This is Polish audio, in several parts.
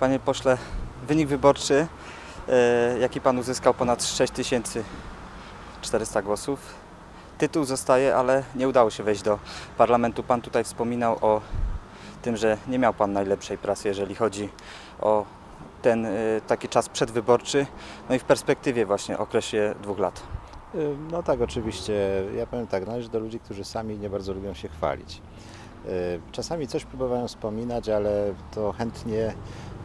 Panie pośle, wynik wyborczy, e, jaki pan uzyskał ponad 6400 głosów. Tytuł zostaje, ale nie udało się wejść do parlamentu. Pan tutaj wspominał o tym, że nie miał pan najlepszej prasy, jeżeli chodzi o ten e, taki czas przedwyborczy, no i w perspektywie właśnie okresie dwóch lat. Y, No tak, oczywiście. Ja powiem tak, należy do ludzi, którzy sami nie bardzo lubią się chwalić. Y, Czasami coś próbują wspominać, ale to chętnie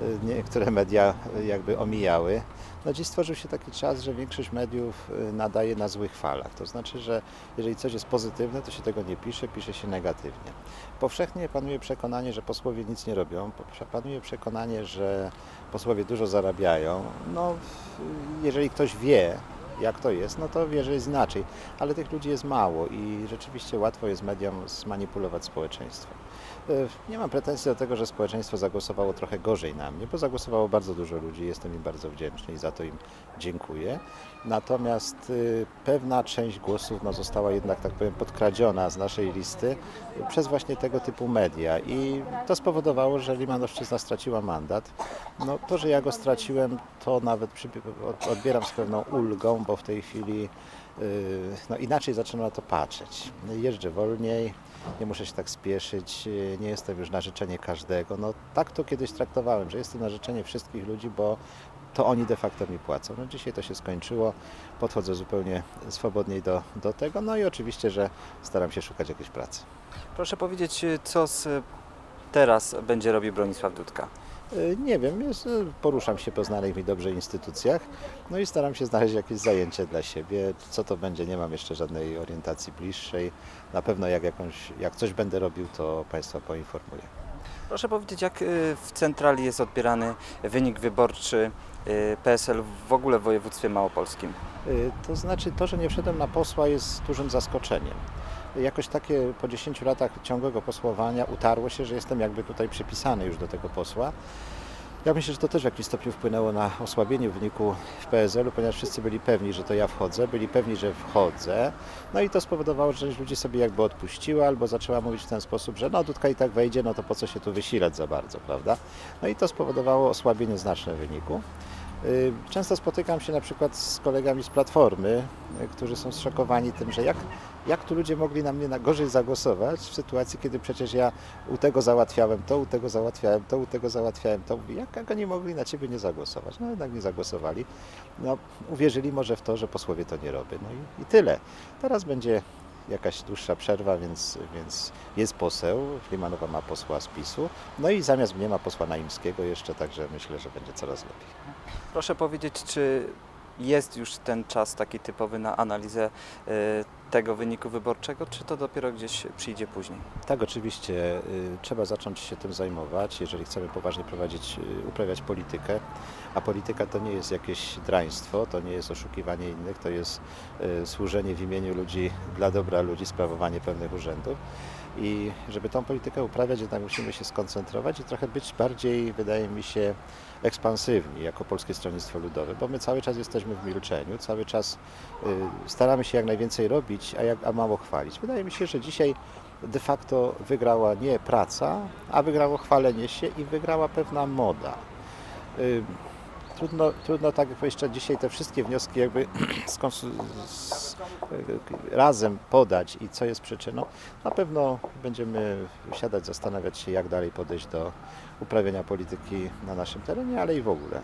y, niektóre media jakby omijały. No dziś stworzył się taki czas, że większość mediów y, nadaje na złych falach. To znaczy, że jeżeli coś jest pozytywne, to się tego nie pisze, pisze się negatywnie. Powszechnie panuje przekonanie, że posłowie nic nie robią. Panuje przekonanie, że posłowie dużo zarabiają. No, jeżeli ktoś wie, jak to jest, no to wie, że jest inaczej. Ale tych ludzi jest mało i rzeczywiście łatwo jest mediom zmanipulować społeczeństwo. E, Nie mam pretensji do tego, że społeczeństwo zagłosowało trochę gorzej na mnie, bo zagłosowało bardzo dużo ludzi, jestem im bardzo wdzięczny i za to im dziękuję. Natomiast y, pewna część głosów no, została jednak, tak powiem, podkradziona z naszej listy przez właśnie tego typu media i to spowodowało, że Limanowszczyzna straciła mandat. No, to, że ja go straciłem, to nawet odbieram z pewną ulgą, bo w tej chwili y, no, inaczej zaczynam na to patrzeć. Jeżdżę wolniej, nie muszę się tak spieszyć, y, nie jestem już na życzenie każdego. No, tak to kiedyś traktowałem, że jestem na życzenie wszystkich ludzi, bo to oni de facto mi płacą. No, dzisiaj to się skończyło, podchodzę zupełnie swobodniej do, do tego, no i oczywiście, że staram się szukać jakiejś pracy. Proszę powiedzieć, e, co z, teraz będzie robił Bronisław Dudka? Y, Nie wiem, jest, y, poruszam się po znanych mi dobrze instytucjach, no i staram się znaleźć jakieś zajęcie dla siebie. Co to będzie, nie mam jeszcze żadnej orientacji bliższej. Na pewno jak, jakąś, jak coś będę robił, to Państwa poinformuję. Proszę powiedzieć, jak y, w centrali jest odbierany wynik wyborczy PSL w ogóle w województwie małopolskim? To znaczy, to, że nie wszedłem na posła jest dużym zaskoczeniem. Jakoś takie po 10 latach ciągłego posłowania utarło się, że jestem jakby tutaj przypisany już do tego posła. Ja myślę, że to też w jakimś stopniu wpłynęło na osłabienie wyniku w PSL-u, ponieważ wszyscy byli pewni, że to ja wchodzę, byli pewni, że wchodzę. No i to spowodowało, że część ludzi sobie jakby odpuściła albo zaczęła mówić w ten sposób, że no Dudka i tak wejdzie, no to po co się tu wysilać za bardzo, prawda? No i to spowodowało osłabienie znaczne wyniku. Y, Często spotykam się na przykład z kolegami z Platformy, y, którzy są zszokowani tym, że jak, jak tu ludzie mogli na mnie na gorzej zagłosować w sytuacji, kiedy przecież ja u tego załatwiałem to, u tego załatwiałem to, u tego załatwiałem to. Jak, jak oni mogli na ciebie nie zagłosować? No jednak nie zagłosowali. No, uwierzyli może w to, że posłowie to nie robią. No i, i tyle. Teraz będzie jakaś dłuższa przerwa, więc, więc jest poseł, Limanowa ma posła z PiSu, no i zamiast mnie ma posła Naimskiego jeszcze, także myślę, że będzie coraz lepiej. Proszę powiedzieć, czy jest już ten czas taki typowy na analizę y, tego wyniku wyborczego, czy to dopiero gdzieś przyjdzie później? Tak, oczywiście y, trzeba zacząć się tym zajmować, jeżeli chcemy poważnie prowadzić, y, uprawiać politykę. A polityka to nie jest jakieś draństwo, to nie jest oszukiwanie innych, to jest y, służenie w imieniu ludzi, dla dobra ludzi, sprawowanie pewnych urzędów. I żeby tą politykę uprawiać, jednak musimy się skoncentrować i trochę być bardziej, wydaje mi się, ekspansywni jako Polskie Stronnictwo Ludowe, bo my cały czas jesteśmy w milczeniu, cały czas staramy się jak najwięcej robić, a, jak, a mało chwalić. Wydaje mi się, że dzisiaj de facto wygrała nie praca, a wygrało chwalenie się i wygrała pewna moda. Trudno, trudno tak jak jeszcze dzisiaj te wszystkie wnioski jakby z, razem podać i co jest przyczyną. Na pewno będziemy siadać, zastanawiać się jak dalej podejść do uprawiania polityki na naszym terenie, ale i w ogóle.